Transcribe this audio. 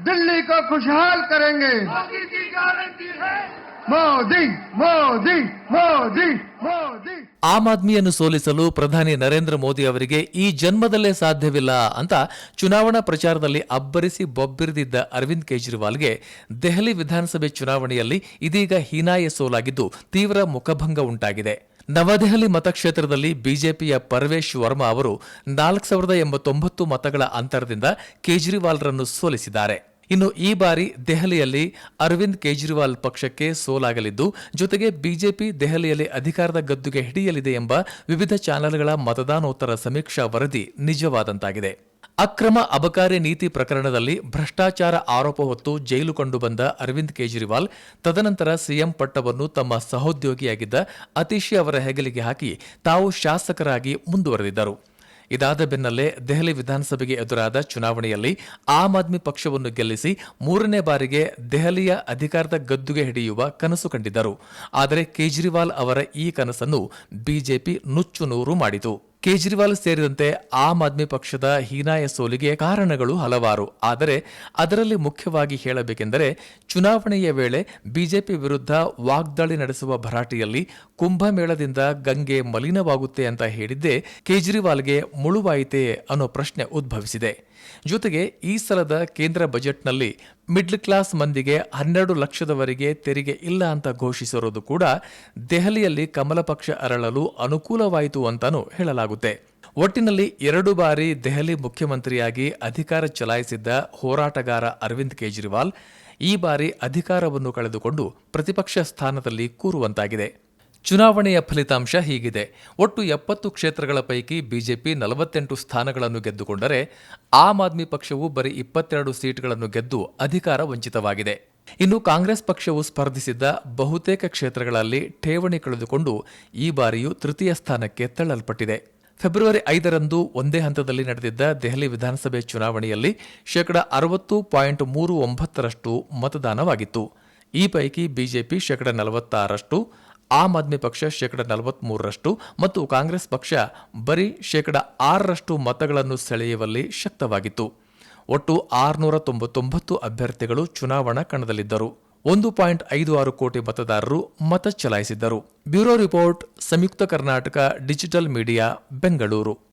दिल्ली को खुशहाल करेंगे मोदी की गारंटी है मोदी मोदी मोदी मोदी ಆಮ್ ಆದ್ಮಿಯನ್ನು ಸೋಲಿಸಲು ಪ್ರಧಾನಿ ನರೇಂದ್ರ ಮೋದಿ ಅವರಿಗೆ ಈ ಜನ್ಮದಲ್ಲೇ ಸಾಧ್ಯವಿಲ್ಲ ಅಂತ ಚುನಾವಣಾ ಪ್ರಚಾರದಲ್ಲಿ ಅಬ್ಬರಿಸಿ ಬೊಬ್ಬಿರಿದಿದ್ದ ಅರವಿಂದ್ ಕೇಜ್ರಿವಾಲ್ಗೆ ದೆಹಲಿ ವಿಧಾನಸಭೆ ಚುನಾವಣೆಯಲ್ಲಿ ಇದೀಗ ಹೀನಾಯ ಸೋಲಾಗಿದ್ದು ತೀವ್ರ ಮುಖಭಂಗ ಉಂಟಾಗಿದೆ ನವದೆಹಲಿ ಮತಕ್ಷೇತ್ರದಲ್ಲಿ ಬಿಜೆಪಿಯ ಪರ್ವೇಶ್ ವರ್ಮಾ ಅವರು ನಾಲ್ಕು ಸಾವಿರದ ಎಂಬತ್ತೊಂಬತ್ತು ಮತಗಳ ಅಂತರದಿಂದ ಕೇಜ್ರಿವಾಲ್ರನ್ನು ಸೋಲಿಸಿದ್ದಾರೆ ಇನ್ನು ಈ ಬಾರಿ ದೆಹಲಿಯಲ್ಲಿ ಅರವಿಂದ್ ಕೇಜ್ರಿವಾಲ್ ಪಕ್ಷಕ್ಕೆ ಸೋಲಾಗಲಿದ್ದು, ಜೊತೆಗೆ ಬಿಜೆಪಿ ದೆಹಲಿಯಲ್ಲಿ ಅಧಿಕಾರದ ಗದ್ದುಗೆ ಹಿಡಿಯಲಿದೆ ಎಂಬ ವಿವಿಧ ಚಾನೆಲ್ಗಳ ಮತದಾನೋತ್ತರ ಸಮೀಕ್ಷಾ ವರದಿ ನಿಜವಾದಂತಾಗಿದೆ. ಅಕ್ರಮ ಅಬಕಾರಿ ನೀತಿ ಪ್ರಕರಣದಲ್ಲಿ ಭ್ರಷ್ಟಾಚಾರ ಆರೋಪ ಹೊತ್ತು ಜೈಲು ಕಂಡು ಬಂದ ಅರವಿಂದ್ ಕೇಜ್ರಿವಾಲ್, ತದನಂತರ ಸಿಎಂ ಪಟ್ಟವನ್ನು ತಮ್ಮ ಸಹೋದ್ಯೋಗಿಯಾಗಿದ್ದ ಅತಿಶಿ ಅವರ ಹೆಗಲಿಗೆ ಹಾಕಿ ತಾವು ಶಾಸಕರಾಗಿ ಮುಂದುವರೆದಿದ್ದರು. ಇದಾದ ಬೆನ್ನಲ್ಲೇ ದೆಹಲಿ ವಿಧಾನಸಭೆಗೆ ಎದುರಾದ ಚುನಾವಣೆಯಲ್ಲಿ ಆಮ್ ಆದ್ಮಿ ಪಕ್ಷವನ್ನು ಗೆಲ್ಲಿಸಿ ಮೂರನೇ ಬಾರಿಗೆ ದೆಹಲಿಯ ಅಧಿಕಾರದ ಗದ್ದುಗೆ ಹಿಡಿಯುವ ಕನಸು ಕಂಡಿದ್ದರು. ಆದರೆ ಕೇಜ್ರಿವಾಲ್ ಅವರ ಈ ಕನಸನ್ನು ಬಿಜೆಪಿ ನುಚ್ಚು ನೂರು ಮಾಡಿತು. ಕೇಜ್ರಿವಾಲ್ ಸೇರಿದಂತೆ ಆಮ್ ಆದ್ಮಿ ಪಕ್ಷದ ಹೀನಾಯ ಸೋಲಿಗೆ ಕಾರಣಗಳು ಹಲವಾರು. ಆದರೆ ಅದರಲ್ಲಿ ಮುಖ್ಯವಾಗಿ ಹೇಳಬೇಕೆಂದರೆ, ಚುನಾವಣೆಯ ವೇಳೆ ಬಿಜೆಪಿ ವಿರುದ್ಧ ವಾಗ್ದಾಳಿ ನಡೆಸುವ ಭರಾಟೆಯಲ್ಲಿ ಕುಂಭಮೇಳದಿಂದ ಗಂಗೆ ಮಲಿನವಾಗುತ್ತೆ ಅಂತ ಹೇಳಿದ್ದೇ ಕೇಜ್ರಿವಾಲ್ಗೆ ಮುಳುವಾಯಿತೆ ಅನ್ನೋ ಪ್ರಶ್ನೆ ಉದ್ಭವಿಸಿದೆ. ಜೊತೆಗೆ ಈ ಸಲದ ಕೇಂದ್ರ ಬಜೆಟ್ನಲ್ಲಿ ಮಿಡ್ಲ್ ಕ್ಲಾಸ್ ಮಂದಿಗೆ ಹನ್ನೆರಡು ಲಕ್ಷದವರೆಗೆ ತೆರಿಗೆ ಇಲ್ಲ ಅಂತ ಘೋಷಿಸಿರೋದು ಕೂಡ ದೆಹಲಿಯಲ್ಲಿ ಕಮಲ ಪಕ್ಷ ಅರಳಲು ಅನುಕೂಲವಾಯಿತು ಅಂತಾನೂ ಹೇಳಲಾಗುತ್ತೆ. ಒಟ್ಟಿನಲ್ಲಿ ಎರಡು ಬಾರಿ ದೆಹಲಿ ಮುಖ್ಯಮಂತ್ರಿಯಾಗಿ ಅಧಿಕಾರ ಚಲಾಯಿಸಿದ್ದ ಹೋರಾಟಗಾರ ಅರವಿಂದ್ ಕೇಜ್ರಿವಾಲ್ ಈ ಬಾರಿ ಅಧಿಕಾರವನ್ನು ಕಳೆದುಕೊಂಡು ಪ್ರತಿಪಕ್ಷ ಸ್ಥಾನದಲ್ಲಿ ಕೂರುವಂತಾಗಿದೆ. ಚುನಾವಣೆಯ ಫಲಿತಾಂಶ ಹೀಗಿದೆ. ಒಟ್ಟು ಎಪ್ಪತ್ತು ಕ್ಷೇತ್ರಗಳ ಪೈಕಿ ಬಿಜೆಪಿ ನಲವತ್ತೆಂಟು ಸ್ಥಾನಗಳನ್ನು ಗೆದ್ದುಕೊಂಡರೆ ಆಮ್ ಆದ್ಮಿ ಪಕ್ಷವು ಬರೀ ಇಪ್ಪತ್ತೆರಡು ಸೀಟ್ಗಳನ್ನು ಗೆದ್ದು ಅಧಿಕಾರ ವಂಚಿತವಾಗಿದೆ. ಇನ್ನು ಕಾಂಗ್ರೆಸ್ ಪಕ್ಷವು ಸ್ಪರ್ಧಿಸಿದ್ದ ಬಹುತೇಕ ಕ್ಷೇತ್ರಗಳಲ್ಲಿ ಠೇವಣಿ ಕಳೆದುಕೊಂಡು ಈ ಬಾರಿಯೂ ತೃತೀಯ ಸ್ಥಾನಕ್ಕೆ ತಳ್ಳಲ್ಪಟ್ಟಿದೆ. ಫೆಬ್ರವರಿ ಐದರಂದು ಒಂದೇ ಹಂತದಲ್ಲಿ ನಡೆದಿದ್ದ ದೆಹಲಿ ವಿಧಾನಸಭೆ ಚುನಾವಣೆಯಲ್ಲಿ ಶೇಕಡ ಅರವತ್ತು ಪಾಯಿಂಟ್ ಮೂರು ಒಂಬತ್ತರಷ್ಟು ಮತದಾನವಾಗಿತ್ತು. ಈ ಪೈಕಿ ಬಿಜೆಪಿ ಶೇಕಡ ನಲವತ್ತಾರಷ್ಟು ಆಮ್ ಆದ್ಮಿ ಪಕ್ಷ ಶೇಕಡ ನಲವತ್ಮೂರರಷ್ಟು ಮತ್ತು ಕಾಂಗ್ರೆಸ್ ಪಕ್ಷ ಬರೀ ಶೇಕಡ ಆರರಷ್ಟು ಮತಗಳನ್ನು ಸೆಳೆಯುವಲ್ಲಿ ಶಕ್ತವಾಗಿತ್ತು. ಒಟ್ಟು ಆರುನೂರ ತೊಂಬತ್ತೊಂಬತ್ತು ಅಭ್ಯರ್ಥಿಗಳು ಚುನಾವಣಾ ಕಣದಲ್ಲಿದ್ದರು. ಒಂದು ಪಾಯಿಂಟ್ ಐದು ಆರು ಕೋಟಿ ಮತದಾರರು ಮತ ಚಲಾಯಿಸಿದ್ದರು. Bureau report, Samyukta Karnataka digital media, Bengaluru.